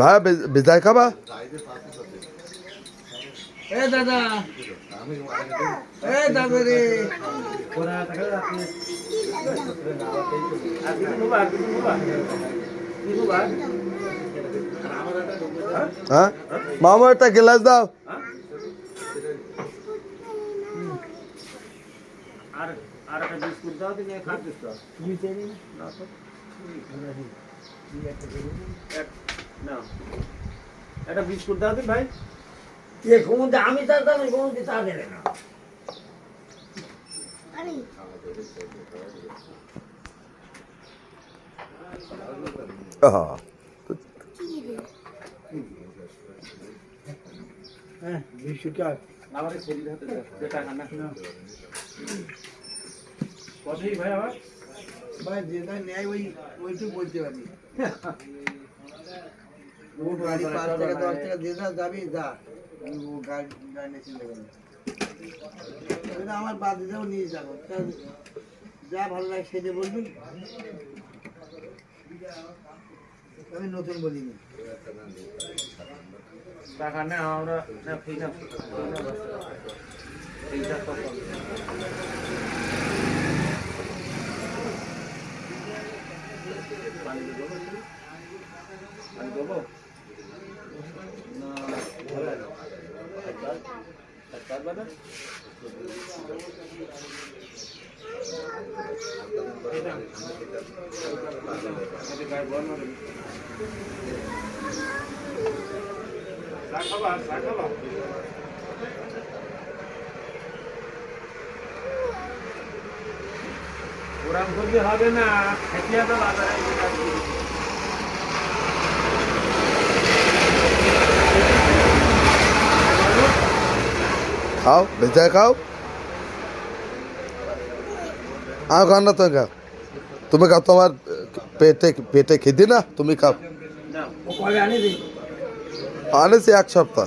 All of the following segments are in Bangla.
ভাই বিদায় খাবা? এ দাদা। এ দাদা রে। হ্যাঁ? মামা একটা গ্লাস দাও। আর আর একটা বিস্কুট দাও তুমি তো। না তো। না। একটা বিস্কুট দাও দিন ভাই। এ ঘুমতে আমি তার দামে ঘুমতে তা দেবে না। আহা, হ্যাঁ বিশুটা আমার এই শরীর হাতে টাকা না। কতই ভাই আমার ভাই যেটা নেয় ওই ওইটুকু বলতে পারি। গাড়ি পাঁচ টাকা দশ টাকা যাবি যা। ও গাড়ি গাড়ি নিয়ে চলে গেল। আমার বাদ দিতেও নিয়ে যাব। যা ভালো লাগে সেটা বলবি। আমি নতুন বলিনি। টাকা না আমরা না ফ্রি না এইটা তো পানি দেবো? পানি দেবো? না খাবা খাবা ওরাম করলে হবে না খেটিয়া তো বাজারে এসে কাজ করি। খাও বিদায় খাও আও খাও না তুমি খাও তুমি খাও তোমার পেটে পেটে খেদি না তুমি খাও না ও কবে আনি দিই আনেছি এক সপ্তাহ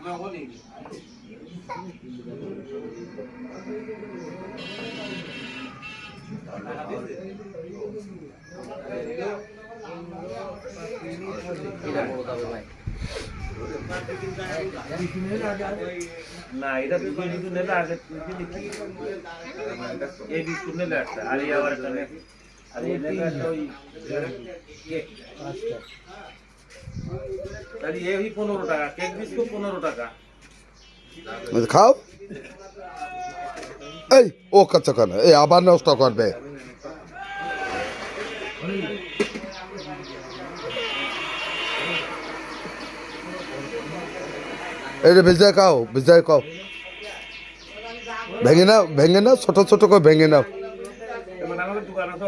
গেন্দি দিয়ে রাখছি আর সেই গন্দি পানি খাবা ও মাঝে বসে দিতে পারে না বাড়ি বাড়ি যাবা না এটা দুটো দুটো পনেরো খাও। এই, ও কাছে কেন এই আবার নষ্ট করবে। রে ভিজায় খাও ভিজায় খাও। ভেঙে নাও ভেঙে নাও, ছোট ছোট করে ভেঙে নাও। আমাদের দোকানে তো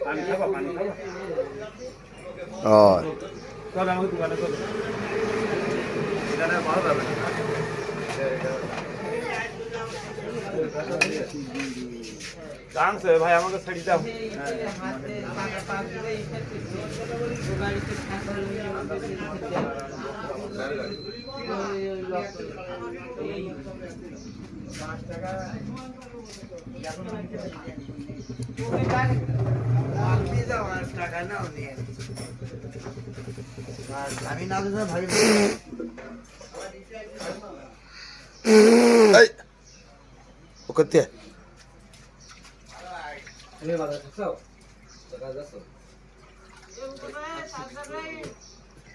পানি খাবা পানি খাবা ও চল আমাকে দোকানে চল এখানে ভালো যাবে না ভাই আমাকে ছেড়ে দাও আর আমি না ভাবি করতে আমি বাজার থাকছো টাকা যাচ্ছ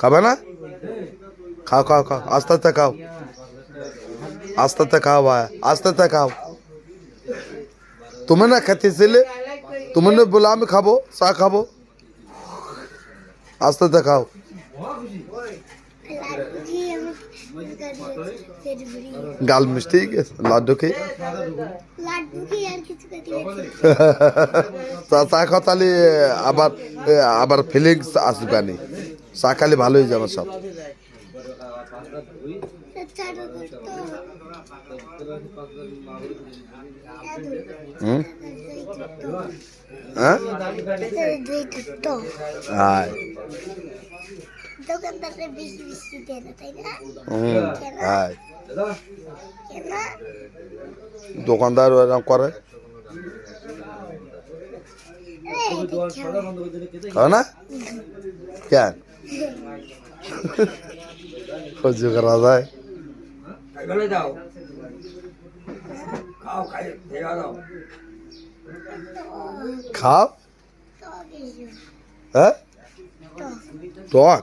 খাবে না খাও খাও খাও আস্তে আস্তে খাও আস্তে আস্তে খাও ভাই আস্তে আস্তে খাও তুমি না খেতেছিলে তুমি না বলে আমি খাব চা খাব আস্তে আস্তে খাও গাল মিষ্টি লাড্ডু খেয়ে? চা খাও তাহলে আবার আবার ফিলিংস আসবে না। চা খালি ভালো হয়ে যাবে সব। হুম? হ্যাঁ? তো দোকানদারে বেশি বেশি দেয় না তাই না হুম হাই কেন দোকানদার এরকম করে খাও না কেন সহ্য করা যায় খাও দাও খাও হ্যাঁ টক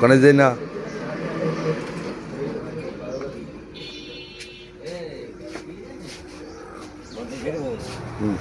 কোনে যাই না। হুম।